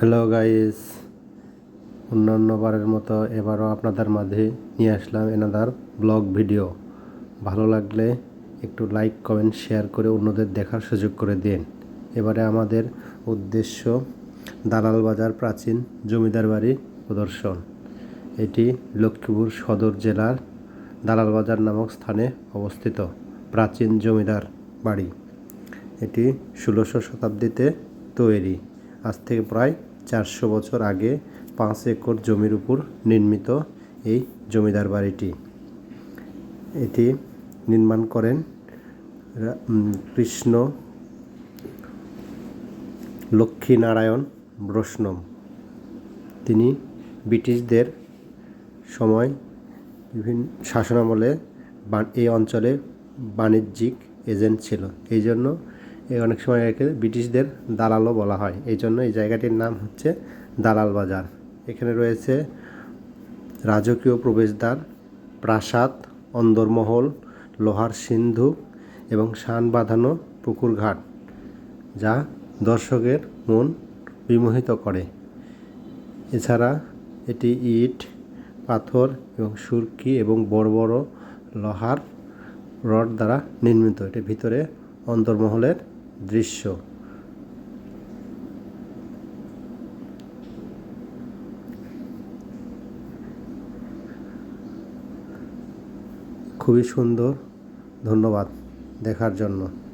Hello guys অন্যান্য বারের মতো এবারও আপনাদের মাঝে নিয়ে আসলাম এনাদার ব্লগ ভিডিও ভালো লাগলে একটু লাইক কমেন্ট শেয়ার করে অন্যদের দেখার সুযোগ করে দিন। এবারে আমাদের উদ্দেশ্য দালাল বাজার প্রাচীন জমিদার বাড়ি প্রদর্শন। এটি লক্ষ্মীপুর সদর জেলার দালাল বাজার নামক স্থানে অবস্থিত প্রাচীন জমিদার বাড়ি। এটি ষোলোশো শতাব্দীতে তৈরি। আজ থেকে প্রায় চারশো বছর আগে পাঁচ একর জমির উপর নির্মিত এই জমিদার বাড়িটি। এটি নির্মাণ করেন কৃষ্ণ লক্ষ্মীনারায়ণ বৈষ্ণব তিনি ব্রিটিশদের সময় বিভিন্ন শাসনামলে এই অঞ্চলে বাণিজ্যিক এজেন্ট ছিল। এই জন্য অনেক সময় একে ব্রিটিশদের দালালও বলা হয়। এই জন্য এই জায়গাটির নাম হচ্ছে দালাল বাজার। এখানে রয়েছে রাজকীয় প্রবেশদ্বার, প্রাসাদ, অন্দরমহল, লোহার সিন্ধু এবং শান বাঁধানো পুকুর ঘাট যা দর্শকের মন বিমোহিত করে। এছাড়া এটি ইট, পাথর এবং সুরকি এবং বড় বড় লোহার রড দ্বারা নির্মিত। এটির ভিতরে অন্তর্মহলের দৃশ্য। খুবই সুন্দর ধন্যবাদ দেখার জন্য।